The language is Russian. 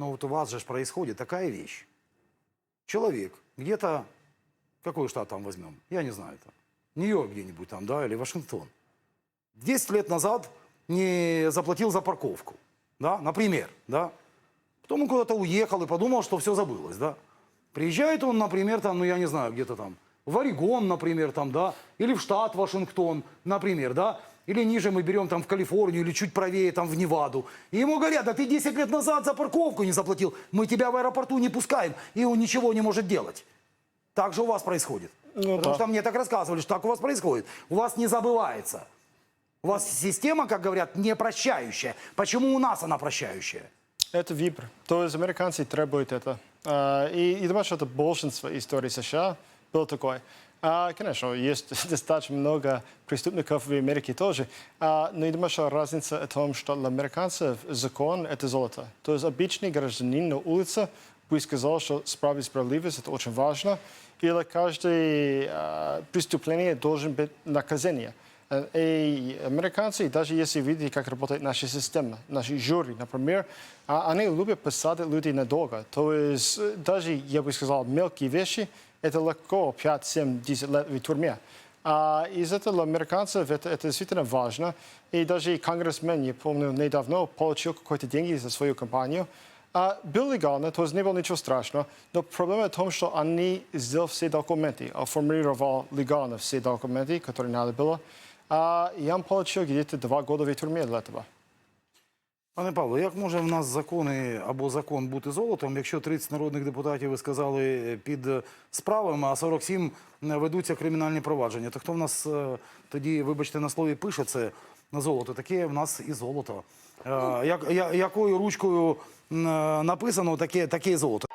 Но вот у вас же происходит такая вещь. Человек где-то, какой штат там возьмем? Я не знаю. Там. Нью-Йорк где-нибудь там, да, или Вашингтон. 10 лет назад не заплатил за парковку, да, например, да. Потом он куда-то уехал и подумал, что все забылось, да. Приезжает он, например, там, ну я не знаю, где-то там, в Орегон, например, там, да, или в штат Вашингтон, например, да, или ниже мы берем там в Калифорнию, или чуть правее там в Неваду. И ему говорят, да ты 10 лет назад за парковку не заплатил, мы тебя в аэропорту не пускаем, и он ничего не может делать. Так же у вас происходит. Ну Потому да. что мне так рассказывали, что так у вас происходит. У вас не забывается. У вас система, как говорят, не прощающая. Почему у нас она прощающая? Это вибр. То есть американцы требуют это. А, И, и думаю, что это большинство историй США было такое. А, конечно, есть достаточно много преступников в Америке тоже. А, но я думаю, что разница в том, что для американцев закон – это золото. То есть обычный гражданин на улице бы сказал, что и справедливость – это очень важно. И для каждого а, преступление должен быть наказание. Э, И американцы, даже если видите, как работает наша система, наши жюри, например, а, они любят посадить людей надолго. То есть э, даже, я бы сказал, мелкие вещи, это легко 5, 7, 10 лет в тюрьме. А из этого американцев это, это действительно важно. И даже конгрессмен, я помню, недавно получил какой-то деньги за свою компанию. А, был легально, то есть не было ничего страшного. Но проблема в том, что они сделали все документы, оформировали легально все документы, которые надо было. А я получил где-то два года в тюрьме для этого. Пане Павло, як може в нас закони або закон бути золотом, якщо 30 народних депутатів ви сказали під справами, а 47 ведуться кримінальні провадження? То хто в нас е, тоді, вибачте, на слові пише це на золото? Таке в нас і золото. Е, Як, я- якою ручкою е, написано, таке, таке золото.